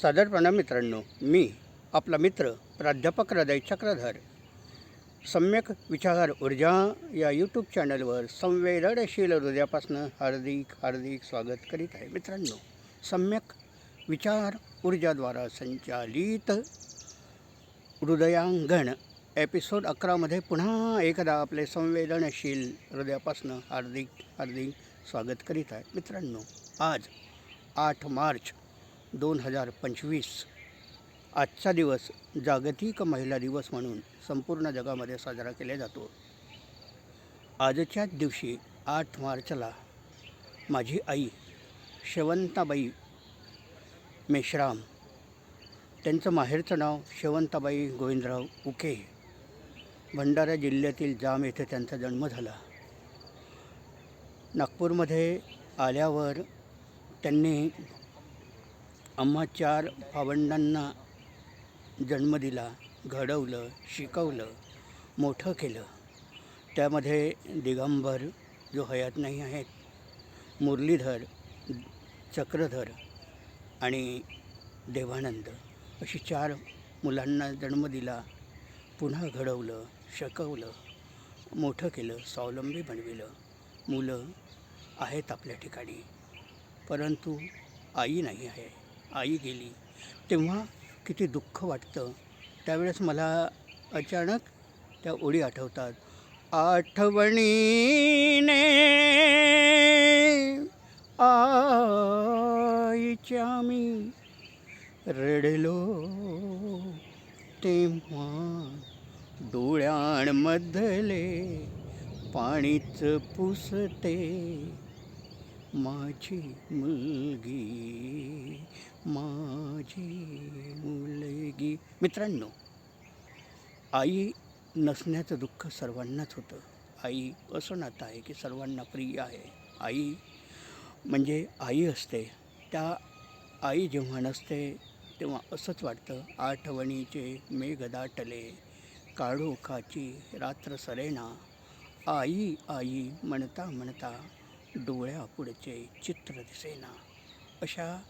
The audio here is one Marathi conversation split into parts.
सादरपणा मित्रांनो मी आपला मित्र प्राध्यापक हृदय चक्रधर सम्यक विचार ऊर्जा या यूट्यूब चॅनलवर संवेदनशील हृदयापासून हार्दिक हार्दिक स्वागत करीत आहे. मित्रांनो सम्यक विचार ऊर्जाद्वारा संचालित हृदयांगण एपिसोड अकरामध्ये पुन्हा एकदा आपले संवेदनशील हृदयापासून हार्दिक हार्दिक स्वागत करीत आहे. मित्रांनो आज आठ मार्च दोन हजार पंचवीस. आजचा दिवस जागतिक महिला दिवस म्हणून संपूर्ण जगामध्ये साजरा केला जातो. आजच्याच दिवशी आठ मार्चला माझी आई शेवंताबाई मेश्राम त्यांचं माहेरचं नाव शेवंताबाई गोविंदराव उके भंडारा जिल्ह्यातील जाम येथे त्यांचा जन्म झाला. नागपूरमध्ये आल्यावर त्यांनी आम्हा चार भावंडांना जन्म दिला घडवलं शिकवलं मोठं केलं. त्यामध्ये दिगंबर जो हयात नाही आहेत मुरलीधर चक्रधर आणि देवानंद अशी चार मुलांना जन्म दिला पुन्हा घडवलं शकवलं मोठं केलं स्वावलंबी बनविलं. मुलं आहेत आपल्या ठिकाणी परंतु आई नाही आहे. आई गेली तेव्हा किती दुःख वाटतं. त्यावेळेस मला अचानक त्या ओळी आठवतात. आठवणीने आईच्या मी रडलो तेव्हा डोळ्यांमधले पाणीच पुसते. माझी मुलगी माझी मुलगी. मित्रांनो आई नसण्याचं दुःख सर्वांनाच होतं. आई असं नातं आहे की सर्वांना प्रिय आहे. आई म्हणजे आई असते. त्या आई जेव्हा नसते तेव्हा असंच वाटतं. आठवणीचे मेघदाटले काळोखाची रात्र सरेना. आई आई म्हणता म्हणता डोळ्यापुढचे चित्र दिसेना. अशा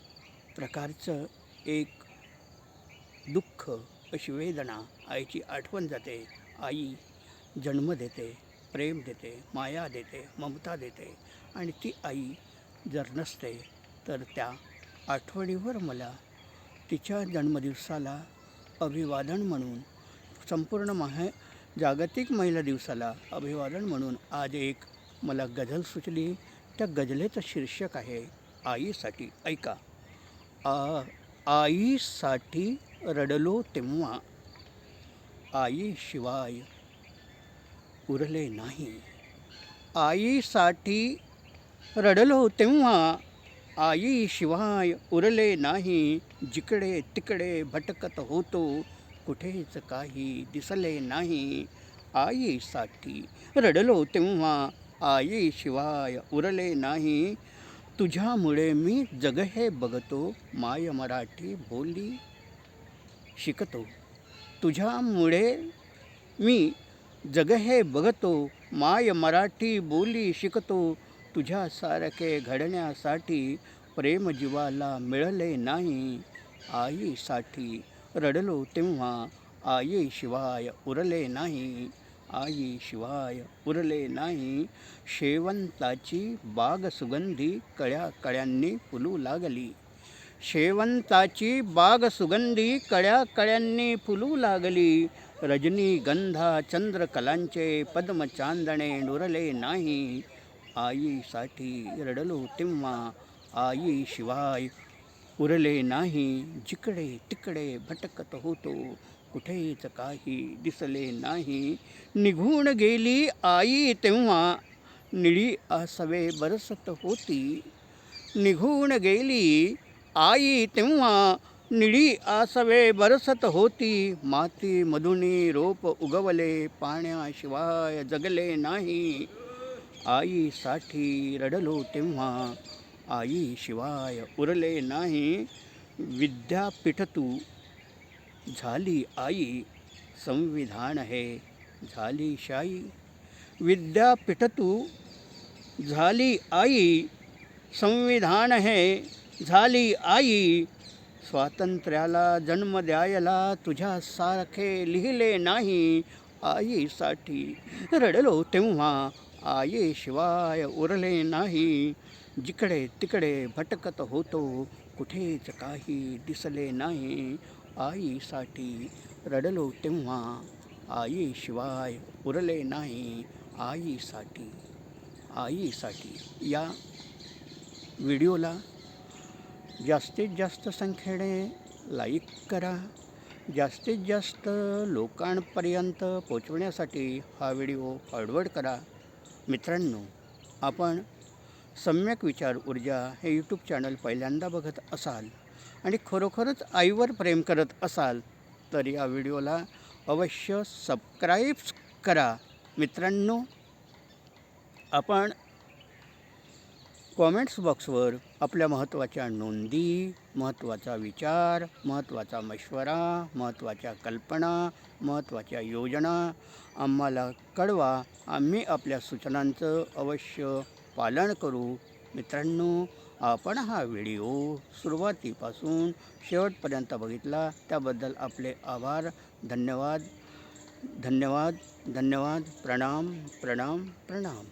प्रकारचं एक दुःख अशी वेदना आईची आठवण जाते. आई जन्म देते प्रेम देते माया देते ममता देते आणि ती आई जर नसते तर त्या आठवणीवर मला तिच्या जन्मदिवसाला अभिवादन म्हणून संपूर्ण महा जागतिक महिला दिवसाला अभिवादन म्हणून आज एक मला गझल सुचली. त्या गझलेचं शीर्षक आहे आईसाठी ऐका. आ आईसाठी रडलो तेव्हा. आईशिवाय उरले नाही. आईसाठी रडलो तेव्हा. आईशिवाय उरले नाही. जिकडे तिकडे भटकत होतो. कुठेच काही दिसले नाही. आईसाठी रडलो तेव्हा. आईशिवाय उरले नाही. तुझ्यामुळे मी जग हे बघतो माय मराठी बोली शिकतो. तुझ्यामुळे मी जग हे बघतो माय मराठी बोली शिकतो. तुझ्यासारखे घडण्यासाठी प्रेम जीवाला नाही. आईसाठी रडलो तेव्हा आईशिवाय उरले नाही. आईशिवाय उरले नाही. शेवंताची बाग सुगंधी कळ्या कळ्यांनी फुलू लागली. शेवंताची बाग सुगंधी कळ्या कळ्यांनी फुलू लागली. रजनीगंधा चंद्रकलांचे पद्मचांदणे नुरले नाही. आईसाठी रडलो तेव्हा आईशिवाय उरले नाही. जिकडे तिकडे भटकत होतो. कुठेच काही दिसले नाही. निघून गेली आई तेव्हा. निळी आसवे बरसत होती. निघून गेली आई तेव्हा. निळी आसवे बरसत होती. माती मधुनी रोप उगवले पाण्याशिवाय जगले नाही. आईसाठी रडलो तेव्हा. आईशिवाय उरले नाही. विद्यापीठ तू झाली आई संविधान हे झाली शाई. विद्यापीठ तू झाली आई संविधान हे झाली आई. स्वातंत्र्याला जन्म द्यायला तुझ्यासारखे लिहिले नाही आईसाठी. रडलो तेव्हा आईशिवाय उरले नाही. जिकडे तिकडे भटकत होतो कुठेच काही दिसले नाही. आईसाठी रडलो तेव्हा आईशिवाय उरले नाही. आईसाठी आईसाठी या व्हिडिओला जास्तीत जास्त संख्येने लाईक करा. जास्तीत जास्त लोकांपर्यंत पोचवण्यासाठी हा व्हिडिओ फॉरवर्ड करा. मित्रांनो आपण सम्यक विचार ऊर्जा हे यूट्यूब चॅनल पहिल्यांदा बघत असाल आणि खरोखरच आईवर प्रेम करत असाल तर या व्हिडिओला अवश्य सबस्क्राईब करा. मित्रांनो आपण कॉमेंट्स बॉक्सवर आपल्या महत्त्वाच्या नोंदी महत्त्वाचा विचार महत्त्वाचा मशवरा महत्त्वाच्या कल्पना महत्त्वाच्या योजना आम्हाला कळवा. आम्ही आपल्या सूचनांचं अवश्य पालन करू. मित्रांनो आपण हा व्हिडिओ सुरुवातीपासून शेवटपर्यंत बघितला त्याबद्दल आपले आभार. धन्यवाद. धन्यवाद. धन्यवाद. प्रणाम. प्रणाम. प्रणाम.